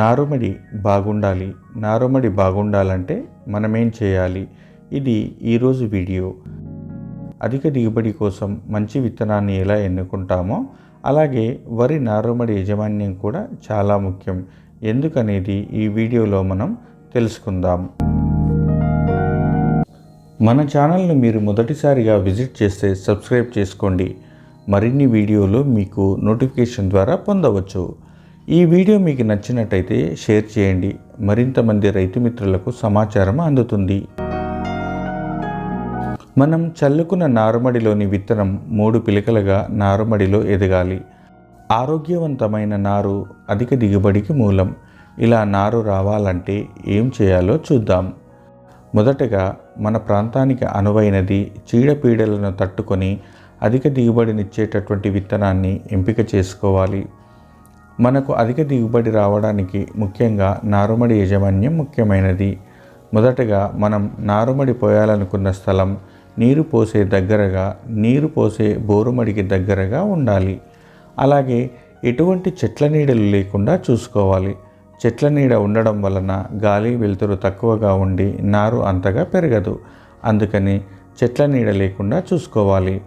నారుమడి బాగుండాలి. నారుమడి బాగుండాలంటే మనమేం చేయాలి? ఇది ఈరోజు వీడియో. అధిక దిగుబడి కోసం మంచి విత్తనాన్ని ఎలా ఎన్నుకుంటామో అలాగే వరి నారుమడి యాజమాన్యం కూడా చాలా ముఖ్యం. ఎందుకనేది ఈ వీడియోలో మనం తెలుసుకుందాం. మన ఛానల్ను మీరు మొదటిసారిగా విజిట్ చేస్తే సబ్స్క్రైబ్ చేసుకోండి. మరిన్ని వీడియోలు మీకు నోటిఫికేషన్ ద్వారా పొందవచ్చు. ఈ వీడియో మీకు నచ్చినట్టయితే షేర్ చేయండి. మరింత మంది రైతు మిత్రులకు సమాచారం అందుతుంది. మనం చల్లుకున్న నారుమడిలోని విత్తనం మూడు పిలకలుగా నారుమడిలో ఎదగాలి. ఆరోగ్యవంతమైన నారు అధిక దిగుబడికి మూలం. ఇలా నారు రావాలంటే ఏం చేయాలో చూద్దాం. మొదటగా మన ప్రాంతానికి అనువైనది చీడపీడలను తట్టుకొని అధిక దిగుబడినిచ్చేటటువంటి విత్తనాన్ని ఎంపిక చేసుకోవాలి. మనకు అధిక దిగుబడి రావడానికి ముఖ్యంగా నారుమడి యాజమాన్యం ముఖ్యమైనది. మొదటగా మనం నారుమడి పోయాలనుకున్న స్థలం నీరు పోసే దగ్గరగా నీరు పోసే బోరుమడికి దగ్గరగా ఉండాలి. అలాగే ఎటువంటి చెట్ల నీడలు లేకుండా చూసుకోవాలి. చెట్ల నీడ ఉండడం వలన గాలి వెలుతురు తక్కువగా ఉండి నారు అంతగా పెరగదు. అందుకని చెట్ల నీడ లేకుండా చూసుకోవాలి.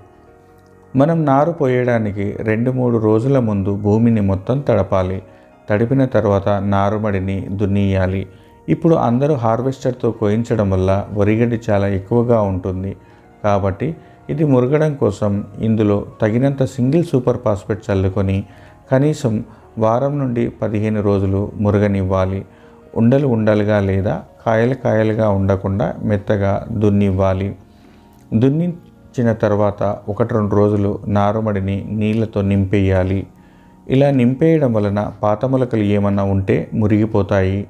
మనం నారు పోయడానికి రెండు మూడు రోజుల ముందు భూమిని మొత్తం తడపాలి. తడిపిన తర్వాత నారుమడిని దున్నియాలి ఇప్పుడు అందరూ హార్వెస్టర్తో కోయించడం వల్ల వరిగడ్డి చాలా ఎక్కువగా ఉంటుంది. కాబట్టి ఇది మురగడం కోసం ఇందులో తగినంత సింగిల్ సూపర్ ఫాస్ఫేట్ చల్లుకొని కనీసం వారం నుండి పదిహేను రోజులు మురగనివ్వాలి. ఉండలు ఉండలుగా లేదా కాయలు కాయలుగా ఉండకుండా మెత్తగా దున్నివ్వాలి. దున్ని వచ్చిన తర్వాత ఒకటి రెండు రోజులు నారుమడిని నీళ్ళతో నింపేయాలి. ఇలా నింపేయడం వలన పాత మొలకలు ఏమన్నా ఉంటే మురిగిపోతాయి.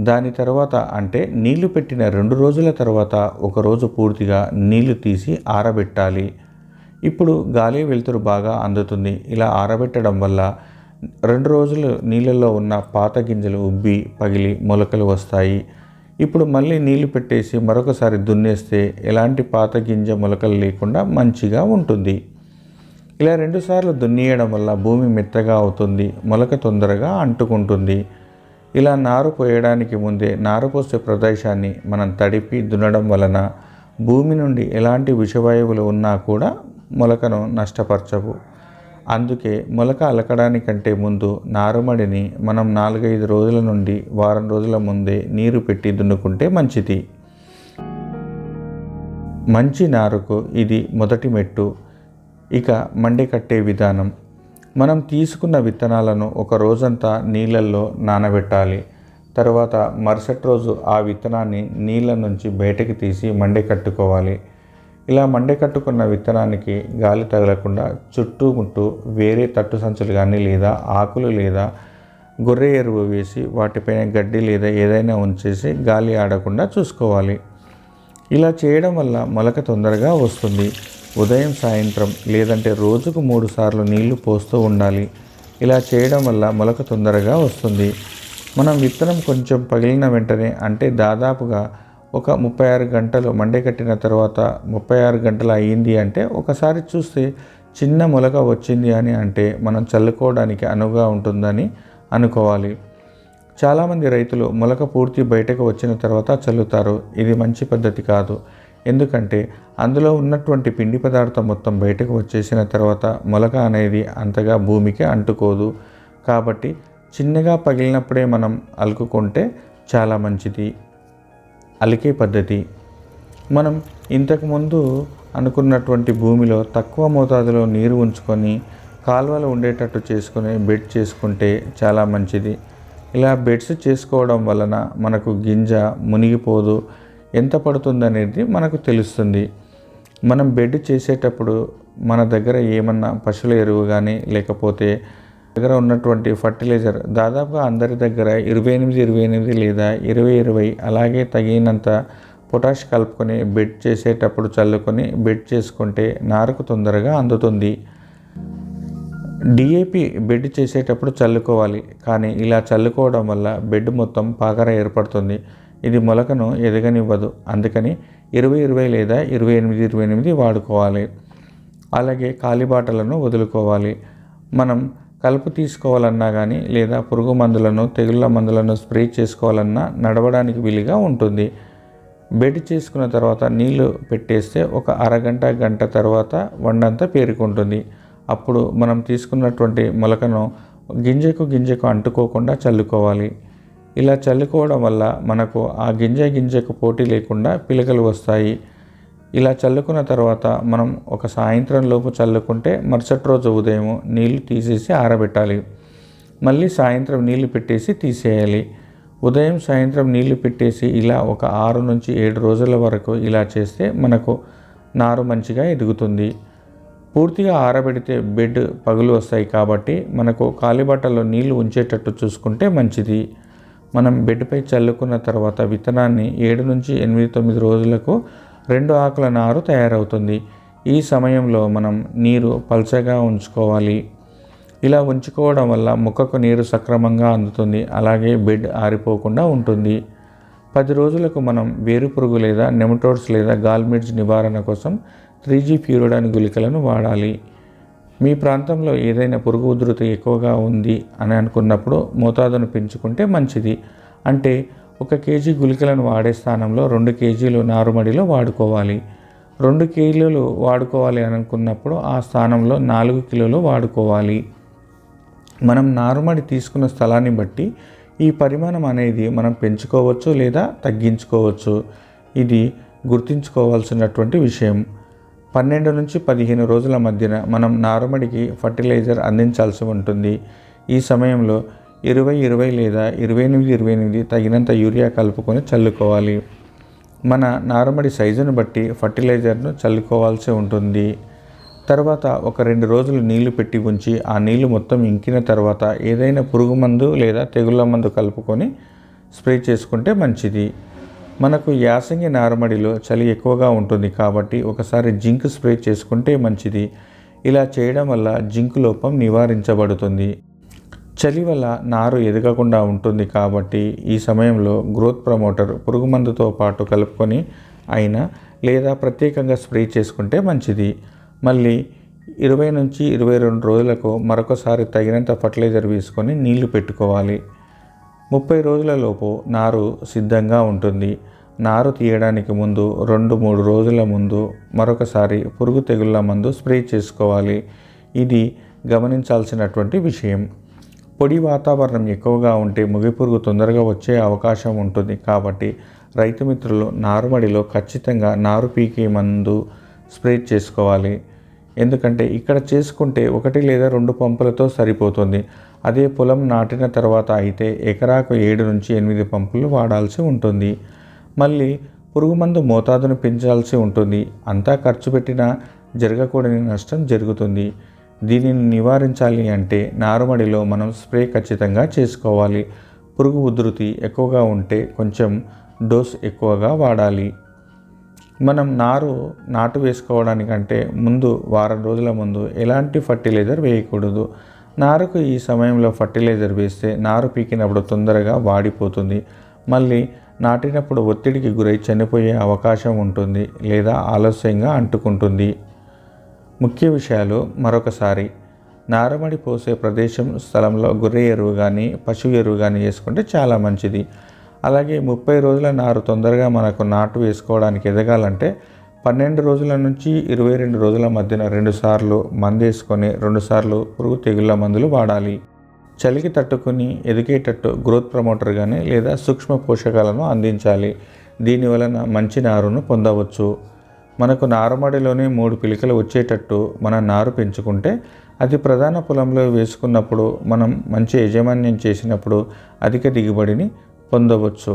దాని తర్వాత అంటే నీళ్ళు పెట్టిన రెండు రోజుల తర్వాత ఒకరోజు పూర్తిగా నీళ్ళు తీసి ఆరబెట్టాలి. ఇప్పుడు గాలి వెలుతురు బాగా అందుతుంది. ఇలా ఆరబెట్టడం వల్ల రెండు రోజులు నీళ్ళల్లో ఉన్న పాత గింజలు ఉబ్బి పగిలి మొలకలు వస్తాయి. ఇప్పుడు మళ్ళీ నీళ్ళు పెట్టేసి మరొకసారి దున్నేస్తే ఎలాంటి పాత గింజ మొలకలు లేకుండా మంచిగా ఉంటుంది. ఇలా రెండుసార్లు దున్నియడం వల్ల భూమి మెత్తగా అవుతుంది మొలక తొందరగా అంటుకుంటుంది. ఇలా నారు పోయడానికి ముందే నారు పోసే ప్రదేశాన్ని మనం తడిపి దున్నడం వలన భూమి నుండి ఎలాంటి విషవాయువులు ఉన్నా కూడా మొలకను నష్టపరచవు. అందుకే మొలక అలకడానికంటే ముందు నారుమడిని మనం నాలుగైదు రోజుల నుండి వారం రోజుల ముందే నీరు పెట్టి దున్నుకుంటే మంచిది. మంచి నారుకు ఇది మొదటి మెట్టు. ఇక మండి కట్టే విధానం. మనం తీసుకున్న విత్తనాలను ఒక రోజంతా నీళ్ళల్లో నానబెట్టాలి. తర్వాత మరుసటి రోజు ఆ విత్తనాన్ని నీళ్ళ నుంచి బయటకు తీసి మండి కట్టుకోవాలి. ఇలా మండే కట్టుకున్న విత్తనానికి గాలి తగలకుండా చుట్టూ చుట్టుముట్టు వేరే తట్టు సంచులు కానీ లేదా ఆకులు లేదా గొర్రె ఎరువు వేసి వాటిపైన గడ్డి లేదా ఏదైనా ఉంచేసి గాలి ఆడకుండా చూసుకోవాలి. ఇలా చేయడం వల్ల మొలక తొందరగా వస్తుంది. ఉదయం సాయంత్రం లేదంటే రోజుకు మూడు సార్లు నీళ్ళు పోస్తూ ఉండాలి. ఇలా చేయడం వల్ల మొలక తొందరగా వస్తుంది. మనం విత్తనం కొంచెం పగిలిన వెంటనే అంటే దాదాపుగా ఒక ముప్పై ఆరు గంటలు మండే కట్టిన తర్వాత ముప్పై ఆరు గంటలు అయ్యింది అంటే ఒకసారి చూస్తే చిన్న మొలక వచ్చింది అని అంటే మనం చల్లుకోవడానికి అనువుగా ఉంటుందని అనుకోవాలి. చాలామంది రైతులు మొలక పూర్తి బయటకు వచ్చిన తర్వాత చల్లుతారు. ఇది మంచి పద్ధతి కాదు. ఎందుకంటే అందులో ఉన్నటువంటి పిండి పదార్థం మొత్తం బయటకు వచ్చేసిన తర్వాత మొలక అనేది అంతగా భూమికి అంటుకోదు. కాబట్టి చిన్నగా పగిలినప్పుడే మనం అలుకుకుంటే చాలా మంచిది. అలికే పద్ధతి. మనం ఇంతకుముందు అనుకున్నటువంటి భూమిలో తక్కువ మోతాదులో నీరు ఉంచుకొని కాలువలు ఉండేటట్టు చేసుకొని బెడ్ చేసుకుంటే చాలా మంచిది. ఇలా బెడ్స్ చేసుకోవడం వలన మనకు గింజ మునిగిపోదు. ఎంత పడుతుందనేది మనకు తెలుస్తుంది. మనం బెడ్ చేసేటప్పుడు మన దగ్గర ఏమన్నా పశువుల ఎరువు కానీ లేకపోతే దగ్గర ఉన్నటువంటి ఫర్టిలైజర్ దాదాపుగా అందరి దగ్గర ఇరవై ఎనిమిది ఇరవై ఎనిమిది లేదా ఇరవై ఇరవై అలాగే తగినంత పొటాష్ కలుపుకొని బెడ్ చేసేటప్పుడు చల్లుకొని బెడ్ చేసుకుంటే నారుకు తొందరగా అందుతుంది. డిఏపి బెడ్ చేసేటప్పుడు చల్లుకోవాలి కానీ ఇలా చల్లుకోవడం వల్ల బెడ్ మొత్తం పాకర ఏర్పడుతుంది. ఇది మొలకను ఎదగనివ్వదు అందుకని ఇరవై ఇరవై లేదా ఇరవై ఎనిమిది ఇరవై ఎనిమిది వాడుకోవాలి. అలాగే కాలిబాటలను వదులుకోవాలి. మనం కలుపు తీసుకోవాలన్నా కానీ లేదా పురుగు మందులను తెగుళ్ళ మందులను స్ప్రే చేసుకోవాలన్నా నడవడానికి వీలుగా ఉంటుంది. బెడ్ చేసుకున్న తర్వాత నీళ్ళు పెట్టేస్తే ఒక అరగంట గంట తర్వాత వండంతా పేరుకుంటుంది. అప్పుడు మనం తీసుకున్నటువంటి మొలకను గింజకు గింజకు అంటుకోకుండా చల్లుకోవాలి. ఇలా చల్లుకోవడం వల్ల మనకు ఆ గింజ గింజకు పోటీ లేకుండా పిలకలు వస్తాయి. ఇలా చల్లుకున్న తర్వాత మనం ఒక సాయంత్రం లోపు చల్లుకుంటే మరుసటి రోజు ఉదయం నీళ్ళు తీసేసి ఆరబెట్టాలి. మళ్ళీ సాయంత్రం నీళ్ళు పెట్టేసి తీసేయాలి. ఉదయం సాయంత్రం నీళ్ళు పెట్టేసి ఇలా ఒక ఆరు నుంచి ఏడు రోజుల వరకు ఇలా చేస్తే మనకు నారు మంచిగా ఎదుగుతుంది. పూర్తిగా ఆరబెడితే బెడ్ పగులు వస్తాయి కాబట్టి మనకు ఖాళీ నీళ్ళు ఉంచేటట్టు చూసుకుంటే మంచిది. మనం బెడ్పై చల్లుకున్న తర్వాత విత్తనాన్ని ఏడు నుంచి ఎనిమిది తొమ్మిది రోజులకు రెండు ఆకుల నారు తయారవుతుంది. ఈ సమయంలో మనం నీరు పల్చగా ఉంచుకోవాలి. ఇలా ఉంచుకోవడం వల్ల ముక్కకు నీరు సక్రమంగా అందుతుంది. అలాగే బెడ్ ఆరిపోకుండా ఉంటుంది. పది రోజులకు మనం వేరు పురుగు లేదా నెమటోడ్స్ లేదా గాల్మిడ్స్ నివారణ కోసం త్రీ జీ ప్యూరిడాన్ గుళికలను వాడాలి. మీ ప్రాంతంలో ఏదైనా పురుగు ఉధృతి ఎక్కువగా ఉంది అని అనుకున్నప్పుడు మోతాదును పెంచుకుంటే మంచిది. అంటే ఒక కేజీ గుళికలను వాడే స్థానంలో రెండు కేజీలు నారుమడిలో వాడుకోవాలి. రెండు కేజీలు వాడుకోవాలి అనుకున్నప్పుడు ఆ స్థానంలో నాలుగు కిలోలు వాడుకోవాలి. మనం నారుమడి తీసుకున్న స్థలాన్ని బట్టి ఈ పరిమాణం అనేది మనం పెంచుకోవచ్చు లేదా తగ్గించుకోవచ్చు. ఇది గుర్తుంచుకోవాల్సినటువంటి విషయం. పన్నెండు నుంచి పదిహేను రోజుల మధ్యన మనం నారుమడికి ఫర్టిలైజర్ అందించాల్సి ఉంటుంది. ఈ సమయంలో ఇరవై ఇరవై లేదా ఇరవై ఎనిమిది ఇరవై ఎనిమిది తగినంత యూరియా కలుపుకొని చల్లుకోవాలి. మన నారుమడి సైజును బట్టి ఫర్టిలైజర్ను చల్లుకోవాల్సి ఉంటుంది. తర్వాత ఒక రెండు రోజులు నీళ్ళు పెట్టి ఉంచి ఆ నీళ్ళు మొత్తం ఇంకిన తర్వాత ఏదైనా పురుగు మందు లేదా తెగుళ్ళ మందు కలుపుకొని స్ప్రే చేసుకుంటే మంచిది. మనకు యాసంగి నారుమడిలో చలి ఎక్కువగా ఉంటుంది కాబట్టి ఒకసారి జింక్ స్ప్రే చేసుకుంటే మంచిది. ఇలా చేయడం వల్ల జింక్ లోపం నివారించబడుతుంది. చలి వల్ల నారు ఎదగకుండా ఉంటుంది కాబట్టి ఈ సమయంలో గ్రోత్ ప్రమోటర్ పురుగు మందుతో పాటు కలుపుకొని అయినా లేదా ప్రత్యేకంగా స్ప్రే చేసుకుంటే మంచిది. మళ్ళీ ఇరవై నుంచి ఇరవై రెండు రోజులకు మరొకసారి తగినంత ఫర్టిలైజర్ వేసుకొని నీళ్ళు పెట్టుకోవాలి. ముప్పై రోజులలోపు నారు సిద్ధంగా ఉంటుంది. నారు తీయడానికి ముందు రెండు మూడు రోజుల ముందు మరొకసారి పురుగు తెగుళ్ళ మందు స్ప్రే చేసుకోవాలి. ఇది గమనించాల్సినటువంటి విషయం. పొడి వాతావరణం ఎక్కువగా ఉంటే ముగిపురుగు తొందరగా వచ్చే అవకాశం ఉంటుంది. కాబట్టి రైతు మిత్రులు నారుమడిలో ఖచ్చితంగా నారు పీకే మందు స్ప్రే చేసుకోవాలి. ఎందుకంటే ఇక్కడ చేసుకుంటే ఒకటి లేదా రెండు పంపులతో సరిపోతుంది. అదే పొలం నాటిన తర్వాత అయితే ఎకరాకు ఏడు నుంచి ఎనిమిది పంపులు వాడాల్సి ఉంటుంది. మళ్ళీ పురుగు మందు మోతాదును పెంచాల్సి ఉంటుంది. అంతా ఖర్చు పెట్టినా జరగకూడని నష్టం జరుగుతుంది. దీనిని నివారించాలి అంటే నారుమడిలో మనం స్ప్రే ఖచ్చితంగా చేసుకోవాలి. పురుగు ఉధృతి ఎక్కువగా ఉంటే కొంచెం డోస్ ఎక్కువగా వాడాలి. మనం నారు నాటు వేసుకోవడానికంటే ముందు వారం రోజుల ముందు ఎలాంటి ఫర్టిలైజర్ వేయకూడదు. నారుకు ఈ సమయంలో ఫర్టిలైజర్ వేస్తే నారు పీకినప్పుడు తొందరగా వాడిపోతుంది. మళ్ళీ నాటినప్పుడు ఒత్తిడికి గురై చనిపోయే అవకాశం ఉంటుంది లేదా ఆలస్యంగా అంటుకుంటుంది. ముఖ్య విషయాలు మరొకసారి. నారమడి పోసే ప్రదేశం స్థలంలో గొర్రె ఎరువు కానీ పశువు ఎరువు కానీ వేసుకుంటే చాలా మంచిది. అలాగే ముప్పై రోజుల నారు తొందరగా మనకు నాటు వేసుకోవడానికి ఎదగాలంటే పన్నెండు రోజుల నుంచి ఇరవై రెండు రోజుల మధ్యన రెండుసార్లు మందేసుకొని రెండుసార్లు పురుగు తెగుళ్ళ మందులు వాడాలి. చలికి తట్టుకుని ఎదిగేటట్టు గ్రోత్ ప్రమోటర్ కానీ లేదా సూక్ష్మ పోషకాలను అందించాలి. దీనివలన మంచి నారును పొందవచ్చు. మనకు నారుమడిలోనే మూడు పిలికలు వచ్చేటట్టు మన నారు పెంచుకుంటే అది ప్రధాన పొలంలో వేసుకున్నప్పుడు మనం మంచి యజమాన్యం చేసినప్పుడు అధిక దిగుబడిని పొందవచ్చు.